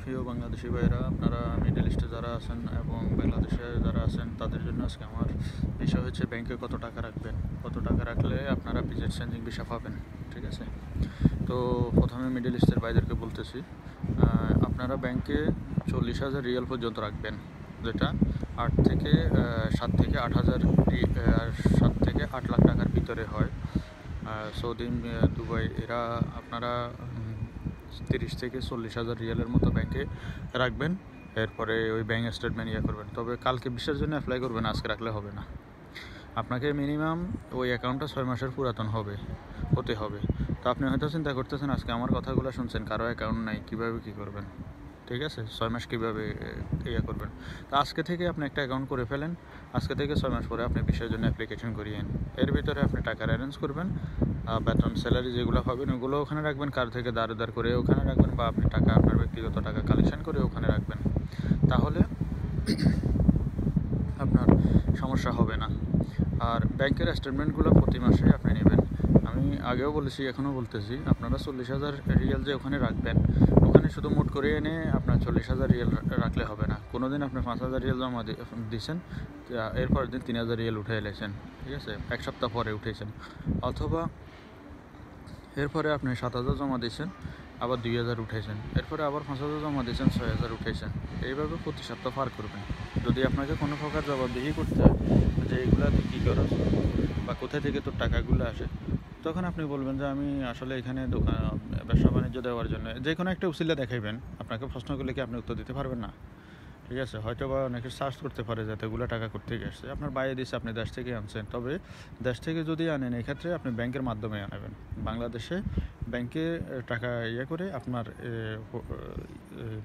প্রিয় বাংলাদেশি ভাইরা আপনারা মিডল ইস্টে যারা আছেন এবং বাংলাদেশে যারা আছেন, তাদের জন্য আজকে আমার বিষয় হচ্ছে ব্যাংকে কত টাকা রাখবেন? কত টাকা রাখলে আপনারা ভিজিট চেঞ্জিং ভিসা পাবেন? ঠিক আছে? তো প্রথমে মিডল ইস্টের ভাইদেরকে বলতেছি আপনারা ব্যাংকে চল্লিশ হাজার রিয়াল পর্যন্ত রাখবেন। যেটা আট থেকে সাত থেকে আট হাজার সাত থেকে আট লাখ টাকার ভিতরে হয়। সৌদি দুবাই, এরা আপনারা তিরিশ থেকে চল্লিশ হাজার রিয়ালের মতো ব্যাংকে রাখবেন। এরপরে ওই ব্যাংক স্টেটমেন্ট ইয়ে করবেন। তবে কালকে বিশের জন্য অ্যাপ্লাই করবেন, আজকে রাখলে হবে না। আপনাকে মিনিমাম ওই অ্যাকাউন্টটা ছয় মাসের পুরাতন হবে, হতে হবে। তো আপনি হয়তো চিন্তা করতেছেন, আজকে আমার কথাগুলো শুনছেন, কারও অ্যাকাউন্ট নাই, কীভাবে কী করবেন? ঠিক আছে? ছয় মাস কীভাবে ইয়ে করবেন? তো আজকে থেকে আপনি একটা অ্যাকাউন্ট করে ফেলেন, আজকে থেকে ছয় মাস পরে আপনি বিষয়ের জন্য অ্যাপ্লিকেশন করিয়েন এর ভিতরে আপনি টাকার অ্যারেঞ্জ করবেন বেতন স্যালারি যেগুলো পাবেন ওগুলো ওখানে রাখবেন। কার থেকে দাঁড় দাঁড় করে ওখানে রাখবেন বা আপনি টাকা, আপনার ব্যক্তিগত টাকা কালেকশন করে ওখানে রাখবেন। তাহলে আপনার সমস্যা হবে না। আর ব্যাংকের স্টেটমেন্টগুলো প্রতি মাসে আপনি নেবেন। আমি আগেও বলেছি, এখনও বলতেছি, আপনারা চল্লিশ হাজার রিয়াল যে ওখানে রাখবেন, ওখানে শুধু মোট করে এনে আপনার চল্লিশ হাজার রিয়াল রাখলে হবে না। কোনো দিন আপনি পাঁচ হাজার রিয়াল জমা দিয়েছেন এরপর দিন তিন হাজার রিয়াল উঠে এলেছেন, ঠিক আছে? এক সপ্তাহ পরে উঠেছেন। অথবা এরপরে আপনি সাত হাজার জমা দিয়েছেন, আবার দুই হাজার উঠেছেন এরপরে আবার পাঁচ হাজার জমা দিয়েছেন, ছয় হাজার উঠেছেন এইভাবে প্রতি সপ্তাহ পার করবেন। যদি আপনাকে কোনো প্রকার জবাবদিহি করতে হয়, যে এগুলা তুই কী করো বা কোথায় থেকে তোর টাকাগুলো আসে, তখন আপনি বলবেন যে আমি আসলে এখানে দোকান, ব্যবসা বাণিজ্য দেওয়ার জন্য যে কোনো একটা উসিলা দেখাইবেন। আপনাকে প্রশ্ন করলে কি আপনি উত্তর দিতে পারবেন না? ঠিক আছে হয়তো বা অনেকে সার্চ করতে পারে যাতে এতগুলো টাকা করতে গেছে আপনার বাইরে দিচ্ছে আপনি দেশ থেকে আনছেন। তবে দেশ থেকে যদি আনেন, এক্ষেত্রে আপনি ব্যাংকের মাধ্যমে আনাবেন। বাংলাদেশে ব্যাংকে টাকা ইয়ে করে আপনার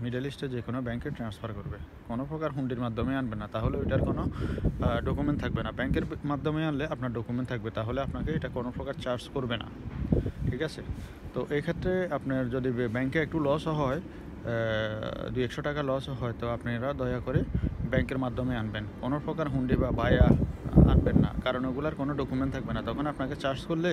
মিডল ইস্টে যে কোনো ব্যাংকে ট্রান্সফার করবে। কোনো প্রকার হুন্ডির মাধ্যমে আনবে না। তাহলে ওইটার কোনো ডকুমেন্ট থাকবে না। ব্যাংকের মাধ্যমে আনলে আপনার ডকুমেন্ট থাকবে। তাহলে আপনাকে এটা কোনো প্রকার চার্জ করবে না। ঠিক আছে? তো এই ক্ষেত্রে আপনার যদি ব্যাংকে একটু লসও হয় দুই একশো টাকা লস হয়তো আপনারা দয়া করে ব্যাংকের মাধ্যমে আনবেন। কোনো প্রকার হুন্ডি বা বায়া আনবেন না, কারণ ওগুলার কোনো ডকুমেন্ট থাকবে না। তখন আপনাকে চার্জ করলে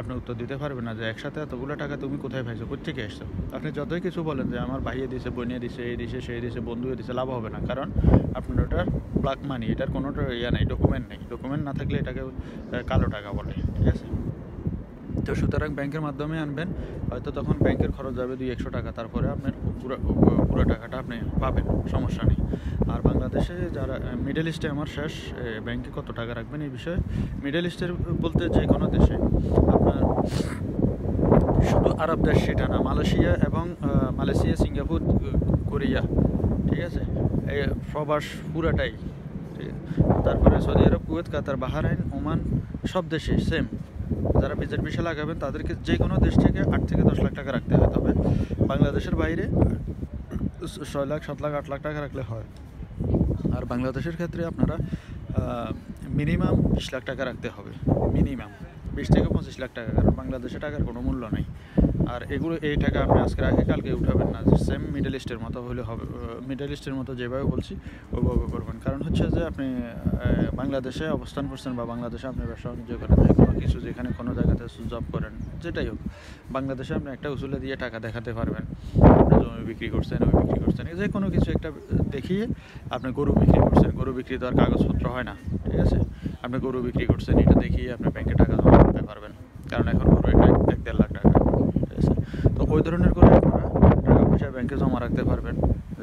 আপনি উত্তর দিতে পারবেন না যে একসাথে এতগুলো টাকা তুমি কোথায় পাইছো কোথেকে এসছো। আপনি যতই কিছু বলেন যে আমার ভাইয়ে দিছে বনিয়ে দিছে, এই দিছে, সেই দিছে, বন্ধুয়ে দিছে, লাভ হবে না। কারণ আপনার ওটার ব্ল্যাক মানি এটার কোনো ইয়ে নেই ডকুমেন্ট নেই। ডকুমেন্ট না থাকলে এটাকে কালো টাকা বলে, ঠিক আছে? তো সুতরাং ব্যাংকের মাধ্যমে আনবেন, হয়তো তখন ব্যাংকের খরচ যাবে দুই একশো টাকা, তারপরে আপনার পুরো পুরো টাকাটা আপনি পাবেন, সমস্যা নেই। আর বাংলাদেশে যারা মিডল ইস্টে আমার শেষ ব্যাংকে কত টাকা রাখবেন এই বিষয়ে? মিডল ইস্টের বলতে যে কোনো দেশে আপনার শুধু আরব দেশ সেটা না, মালয়েশিয়া এবং মালয়েশিয়া, সিঙ্গাপুর কোরিয়া, ঠিক আছে? এই প্রবাস পুরাটাই তারপরে Saudi Arab, Kuwait, Qatar, Bahrain, Oman, সব দেশে সেম যারা বিজেট বিষয় লাগাবেন, তাদেরকে যে কোনো দেশ থেকে আট থেকে দশ লাখ টাকা রাখতে হয় তবে বাংলাদেশের বাইরে ছয় লাখ, সাত লাখ, আট লাখ টাকা রাখলে হয়। আর বাংলাদেশের ক্ষেত্রে আপনারা মিনিমাম বিশ লাখ টাকা রাখতে হবে। মিনিমাম। বিশ থেকে পঁচিশ লাখ টাকা, কারণ বাংলাদেশে টাকার কোনো মূল্য নেই। আর এগুলো, এই টাকা আপনি আজকে রাখে কালকে উঠাবেন না। সেম মিডল ইস্টের মতো হলে হবে মিডল ইস্টের মতো যেভাবে বলছি, ওইভাবে করবেন। কারণ হচ্ছে যে আপনি বাংলাদেশে অবস্থান করছেন বা বাংলাদেশে আপনি ব্যবসা বাণিজ্য করেন কোনো কিছু যেখানে কোনো জায়গাতে জব করেন, যেটাই হোক, বাংলাদেশে আপনি একটা উসুলে দিয়ে টাকা দেখাতে পারবেন। আপনি জমি বিক্রি করছেন, ওই বিক্রি করছেন যে কোনো কিছু একটা দেখিয়ে আপনি গরু বিক্রি করছেন। গরু বিক্রি তো আর কাগজপত্র হয় না, ঠিক আছে? আপনি গরু বিক্রি করছেন, এটা দেখিয়ে আপনি ব্যাংকে টাকা জমা করতে পারবেন কারণ এখন গরু একটা এক দেড় লাখ টাকা ঠিক আছে তো ওই ধরনের করে আপনারা টাকা পয়সা ব্যাংকে জমা রাখতে পারবেন,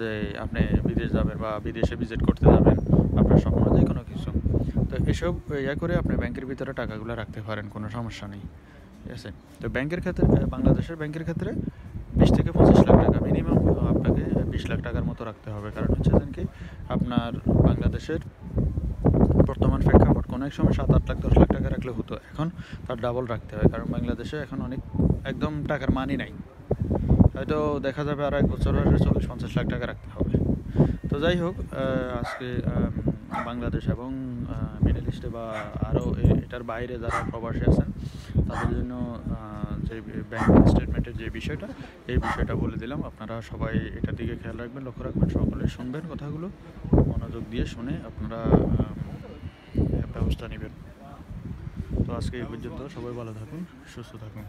যে আপনি বিদেশ যাবেন বা বিদেশে ভিজিট করতে যাবেন, আপনার স্বপ্ন যে কোনো কিছু। তো এসব ইয়ে করে আপনি ব্যাংকের ভিতরে টাকাগুলো রাখতে পারেন, কোনো সমস্যা নেই। ঠিক আছে? তো ব্যাংকের ক্ষেত্রে বাংলাদেশের ব্যাংকের ক্ষেত্রে বিশ থেকে পঁচিশ লাখ টাকা মিনিমাম আপনাকে বিশ লাখ টাকার মতো রাখতে হবে। কারণ হচ্ছে কি, আপনার বাংলাদেশের বর্তমান প্রেক্ষাপট, কোনো এক সময় সাত আট লাখ, দশ লাখ টাকা রাখলে হতো। এখন তার ডাবল রাখতে হয়। কারণ বাংলাদেশে এখন অনেক, একদম টাকার মানি নাই। হয়তো দেখা যাবে আর এক বছর হলে চল্লিশ পঞ্চাশ লাখ টাকা রাখতে হবে। তো যাই হোক আজকে বাংলাদেশ এবং মিডল ইস্টে বা আরও এটার বাইরে যারা প্রবাসী আছেন, তাদের জন্য যে ব্যাংক স্টেটমেন্টের যে বিষয়টা, এই বিষয়টা বলে দিলাম। আপনারা সবাই এটার দিকে খেয়াল রাখবেন, লক্ষ্য রাখবেন, সকলে শুনবেন কথাগুলো, মনোযোগ দিয়ে শুনে আপনারা ব্যবস্থা নেবেন। তো আজকে এই পর্যন্ত, সবাই ভালো থাকুন, সুস্থ থাকুন।